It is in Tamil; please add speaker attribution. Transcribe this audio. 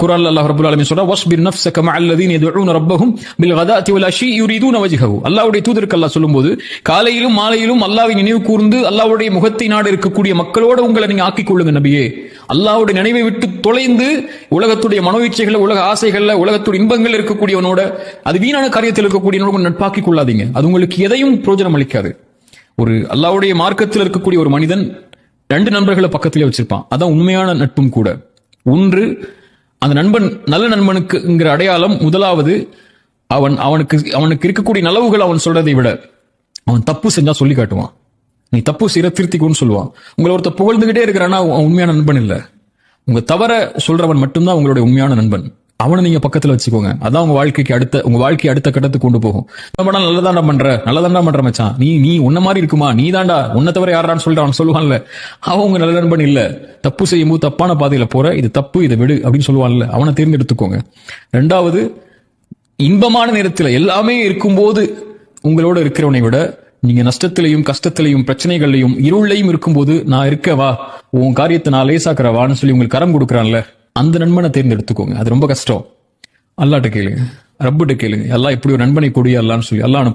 Speaker 1: குரான் அல்லாஹ் ரபுல் ஆலமீன் சொல்ற வஸ்பிர் நஃப்ஸக மஅ அல்லதீன யதுஊன ரப்பஹும் பில் கதாத்தி வல் அஷி யுரீதுன வஜ்ஹஹு அல்லாஹ்வுடைய தூதருக்கு அல்லாஹ் சொல்லும்போது காலையிலும் மாலையிலும் அல்லாஹ்வை நினைவு கூர்ந்து அல்லாஹ்வுடைய முகத்தை நாடு இருக்கக்கூடிய மக்களோடு உங்களை நீங்க ஆக்கிக் கொள்ளுங்க நபியே. அல்லாஹ்வுடைய நினைவை விட்டு தொலைந்து உலகத்துடைய மனோவீச்சைகள் உலக ஆசைகள்ல உலகத்துடைய இன்பங்கள் இருக்கக்கூடியவனோட அது வீணான காரியத்தில் இருக்கக்கூடியவனோட நட்பாக்கிக் கொள்ளாதீங்க. அது உங்களுக்கு எதையும் பிரயோஜனம் அளிக்காது. ஒரு அல்லாஹ்வுடைய மார்க்கத்தில் இருக்கக்கூடிய ஒரு மனிதன் ரெண்டு நண்பர்களை பக்கத்திலே வச்சிருப்பான். அதான் உண்மையான நட்பும் கூட. ஒன்று அந்த நண்பன் நல்ல நண்பனுக்குங்கிற அடையாளம் முதலாவது அவன் அவனுக்கு அவனுக்கு இருக்கக்கூடிய நலவுகள் அவன் சொல்றதை விட அவன் தப்பு செஞ்சா சொல்லி காட்டுவான். நீ தப்பு செய்யற திருத்திக்குன்னு சொல்லுவான். உங்களை ஒருத்தர் புகழ்ந்துகிட்டே இருக்கிறான்னா அவன் உண்மையான நண்பன் இல்லை. உங்க தவற சொல்றவன் மட்டும்தான் உங்களுடைய உண்மையான நண்பன். அவனை நீங்க பக்கத்துல வச்சுக்கோங்க. அதான் உங்க வாழ்க்கைக்கு அடுத்த உங்க வாழ்க்கை அடுத்த கட்டத்துக்கு கொண்டு போகும். நம்ம நல்லதாண்டா பண்ற நல்லதாண்டா பண்ற மச்சான். நீ நீ உன்ன மாதிரி இருக்குமா? நீ தாண்டா உன்ன தவிர யாரான்னு சொல்லிட்டு அவன் சொல்லுவான்ல. அவன் உங்க நல்ல நண்பன் இல்ல. தப்பு செய்யும்போது தப்பான பாதையில போற. இது தப்பு இதை விடு அப்படின்னு சொல்லுவான்ல. அவனை தேர்ந்தெடுத்துக்கோங்க. ரெண்டாவது இன்பமான நேரத்துல எல்லாமே இருக்கும்போது உங்களோட இருக்கிறவனை விட நீங்க நஷ்டத்திலையும் கஷ்டத்திலையும் பிரச்சனைகள்லையும் இருளையும் இருக்கும்போது நான் இருக்கவா உன் காரியத்தை நான் லேசாக்குறவான்னு சொல்லி உங்களுக்கு கரம் கொடுக்குறான்ல. அந்த நண்பனை தேர்ந்தெடுத்துக்கோங்க. அது ரொம்ப கஷ்டம். அல்லாட்ட கேளுங்க. ரப்பிட்ட கேளுங்க. எல்லாம் இப்படி ஒரு நண்பனை கொடியா அல்லான்னு சொல்லி அல்லா